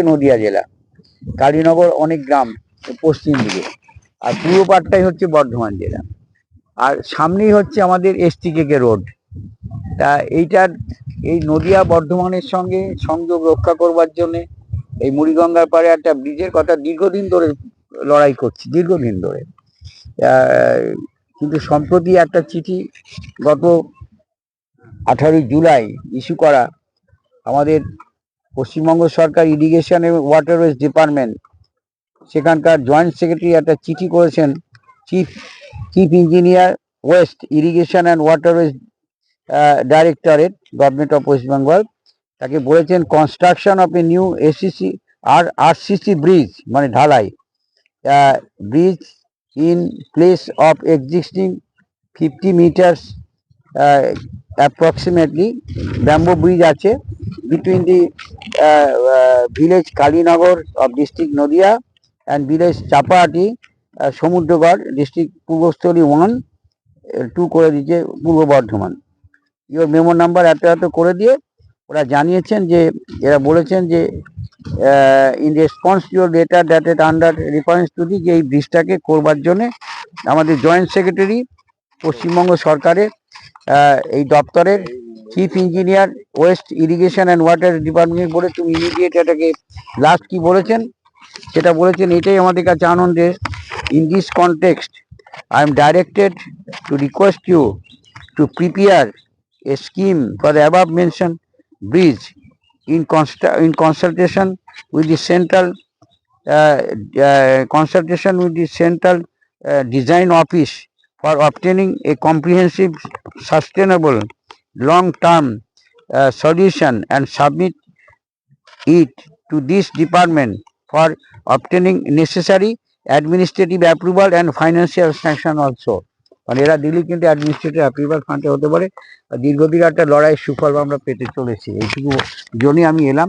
নদিয়া জেলা। কালীনগর অনেক গ্রাম পশ্চিম দিকে। আর পূর্ব পাটটাই হচ্ছে বর্ধমান জেলা। আর সামনেই হচ্ছে আমাদের এসটিকে রোড। তা এইটার এই নদিয়া বর্ধমানের সঙ্গে সংযোগ রক্ষা করবার জন্য এই মুড়িগঙ্গার পাড়ে একটা ব্রিজের কথা দীর্ঘদিন ধরে লড়াই করছি, দীর্ঘদিন ধরে। কিন্তু সম্প্রতি একটা চিঠি গত আঠারোই জুলাই ইস্যু করা আমাদের পশ্চিমবঙ্গ সরকার ইরিগেশন এবং ওয়াটারওয়েজ ডিপার্টমেন্ট সেখানকার জয়েন্ট সেক্রেটারি একটা চিঠি করেছেন chief chief engineer west irrigation and water waterways directorate government of west Bengal তাকে বলেছেন construction of a new A C C R RCC bridge মানে ঢালাই bridge in place of existing fifty meters approximately bamboo bridge আছে। Between the village Kalinagar of district Nadia and village Chapahati Samudragarh district Purbasthali one two করে দিয়েছে পূর্ব Bardhaman. Your memo number এত এত করে দিয়ে ওরা জানিয়েছেন যে এরা বলেছেন যে in response your letter that under reference to the যে এই ব্রিজটাকে করবার জন্যে আমাদের জয়েন্ট সেক্রেটারি পশ্চিমবঙ্গ সরকারের আহ, এই দপ্তরের chief engineer west irrigation and water department বলে তুমি ইমিডিয়েট এটাকে লাস্ট কী বলেছেন? সেটা বলেছেন, এটাই আমাদের কাছে আনন্দের in this context I am directed to request you to prepare a scheme for above mention bridge in কনস্টা in consultation with the central consultation with the central design office for obtaining a comprehensive sustainable long term uh, solution and submit it to this department for obtaining necessary administrative approval and financial sanction also মানে এরা দিলে কিন্তু administrative approval ফান্ডে হতে পারে দীর্ঘদিন একটা লড়াইয়ের সুফল আমরা পেতে চলেছি এইটুকু জন্যই আমি এলাম